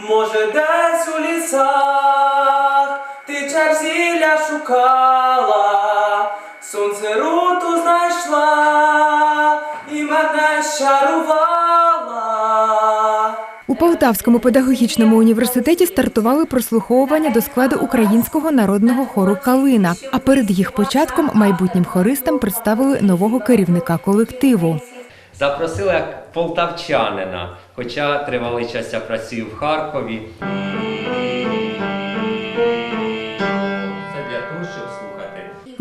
Може, десь у лісах ти черзілля шукала, сонце руту знайшла і мене щарувала. У Полтавському педагогічному університеті стартували прослуховування до складу українського народного хору Калина. А перед їх початком майбутнім хористам представили нового керівника колективу. Запросили як полтавчанина, хоча тривалий час я працюю в Харкові.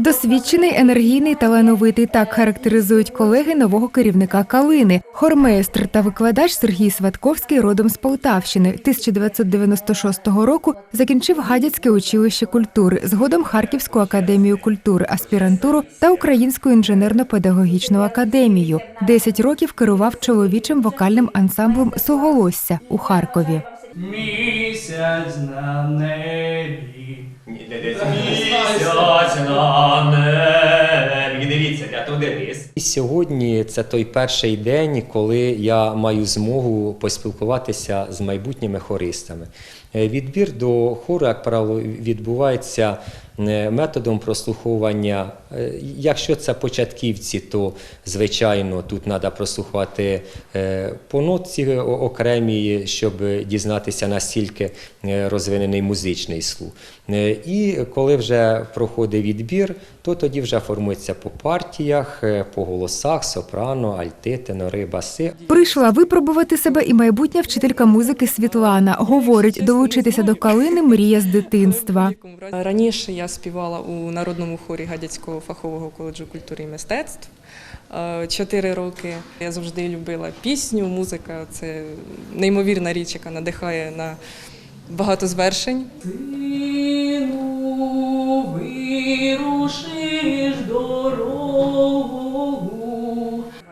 Досвідчений, енергійний, талановитий так характеризують колеги нового керівника Калини. Хормейстр та викладач Сергій Сватковський родом з Полтавщини. 1996 року закінчив Гадяцьке училище культури, згодом Харківську академію культури, аспірантуру та Українську інженерно-педагогічну академію. Десять років керував чоловічим вокальним ансамблем Суголосся у Харкові. Місяць на небі. Не десь місяць на небі. Дивіться, я туди дивись. І сьогодні це той перший день, коли я маю змогу поспілкуватися з майбутніми хористами. Е, Відбір до хору, як правило, відбувається е, методом прослуховування. Е, Якщо це початківці, то звичайно тут треба прослухати е, по нотці о- окремій, щоб дізнатися наскільки е, розвинений музичний слух. І коли вже проходить відбір, то тоді вже формується по партіях, по голосах, сопрано, альти, тенори, баси. Прийшла випробувати себе і майбутня вчителька музики Світлана. Говорить, долучитися до калини мрія з дитинства. Раніше я співала у народному хорі Гадяцького фахового коледжу культури і мистецтв. Е, Чотири роки я завжди любила пісню, музика це неймовірна річ, яка надихає на багато звершень. Сину, вирушиш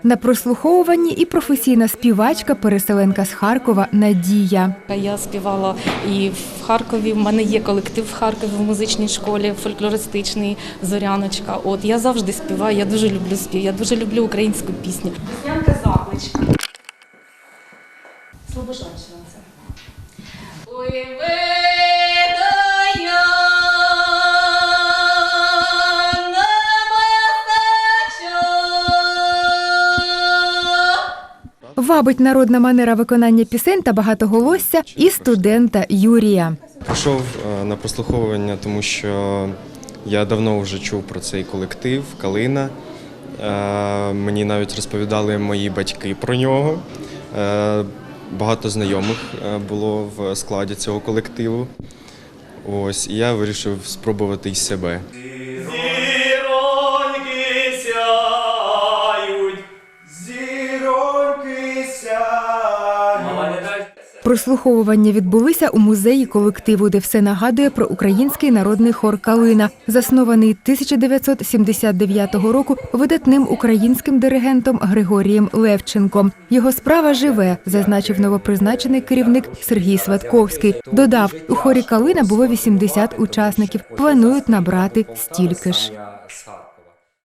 На прослуховуванні і професійна співачка, переселенка з Харкова Надія. Я співала і в Харкові. В мене є колектив в Харкові в музичній школі, фольклористичний Зоряночка. От я завжди співаю. Я дуже люблю спів. Я дуже люблю українську пісню. Веснянка закличка. Слобожанщина це. Вабить народна манера виконання пісень та багатоголосся і студента Юрія. Пішов е, на прослуховування, тому що я давно вже чув про цей колектив Калина. Е, Мені навіть розповідали мої батьки про нього. Е, Багато знайомих було в складі цього колективу. Ось, і я вирішив спробувати й себе. Прослуховування відбулися у музеї колективу, де все нагадує про український народний хор Калина, заснований 1979 року видатним українським диригентом Григорієм Левченком. Його справа живе, зазначив новопризначений керівник Сергій Сватковський. Додав, у хорі Калина було 80 учасників. Планують набрати стільки ж.